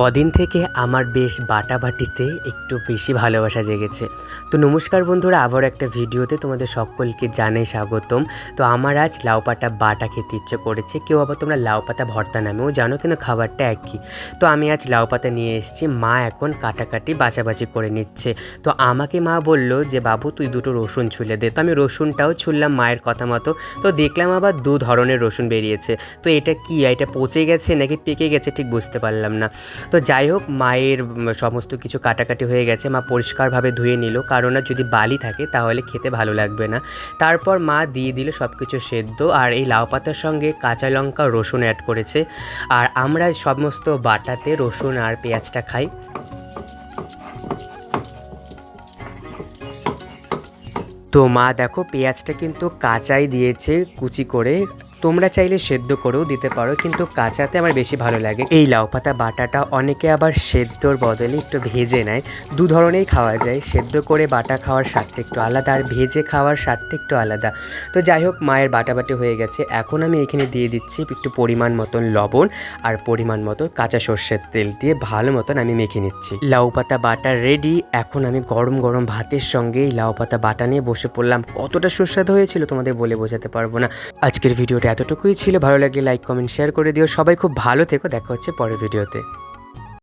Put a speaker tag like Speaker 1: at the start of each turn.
Speaker 1: কদিন থেকে আমার বেশ বাটাবাটিতে একটু বেশি ভালোবাসা জেগেছে। তো নমস্কার বন্ধুরা আবার একটা ভিডিওতে তোমাদের সকলকে জানাই স্বাগতম। তো আমার আজ লাউ পাতা বাটা খেতে ইচ্ছে করেছে। কেউ আবার তোমরা লাউ পাতা ভর্তা নামেও জানো, কিন্তু খাবারটা একই। তো আমি আজ লাউ পাতা নিয়ে এসেছি, মা এখন কাটাকাটি বাছাবাছি করে নিচ্ছে। তো আমাকে মা বলল যে, বাবু, তুই দুটো রসুন ছুলে দে। তো আমি রসুনটাও ছুললাম মায়ের কথা মতো। তো দেখলাম আবার দু ধরনের রসুন বেরিয়েছে। তো এটা কি, এটা পচে গেছে নাকি পেকে গেছে ঠিক বুঝতে পারলাম না। তো যাই হোক মায়ের সমস্ত কিছু কাটাকাটি হয়ে গেছে। মা পরিষ্কারভাবে ধুয়ে নিল। কারণ যদি বালি থাকে, তাহলে খেতে ভালো লাগবে না। তারপর মা দিয়ে দিল সব কিছু সেদ্ধ আর এই লাউ পাতার সঙ্গে কাঁচা লঙ্কা, রসুন অ্যাড করেছে। আর আমরা সমস্ত বাটাতে রসুন আর পেঁয়াজটা খাই। তো মা দেখো, পেঁয়াজটা কিন্তু কাঁচাই দিয়েছে কুচি করে। তোমরা চাইলে সেদ্ধ করেও দিতে পারো, কিন্তু কাঁচাতে আমার বেশি ভালো লাগে। এই লাউ পাতা বাটাটা অনেকে আবার সেদ্ধর বদলে একটু ভেজে নেয়। দু ধরনেরই খাওয়া যায়, সেদ্ধ করে বাটা খাওয়ার স্বাদটা একটু আলাদা আর ভেজে খাওয়ার স্বাদটা একটু আলাদা। তো যাই হোক, মায়ের বাটাবাটি হয়ে গেছে। এখন আমি এখানে দিয়ে দিচ্ছি একটু পরিমাণ মতন লবণ আর পরিমাণ মতো কাঁচা সর্ষের তেল দিয়ে ভালো মতন আমি মেখে নিচ্ছি। লাউ পাতা বাটা রেডি এখন আমি গরম গরম ভাতের সঙ্গে এই লাউ পাতা বাটা নিয়ে বসে পড়লাম। কতটা সুস্বাদু হয়েছিল তোমাদের বলে বোঝাতে পারব না। আজকের ভিডিওটা এতটুকুই ছিল। ভালো লাগলে লাইক কমেন্ট শেয়ার করে দিও। সবাই খুব ভালো থেকো। দেখা হচ্ছে পরের ভিডিওতে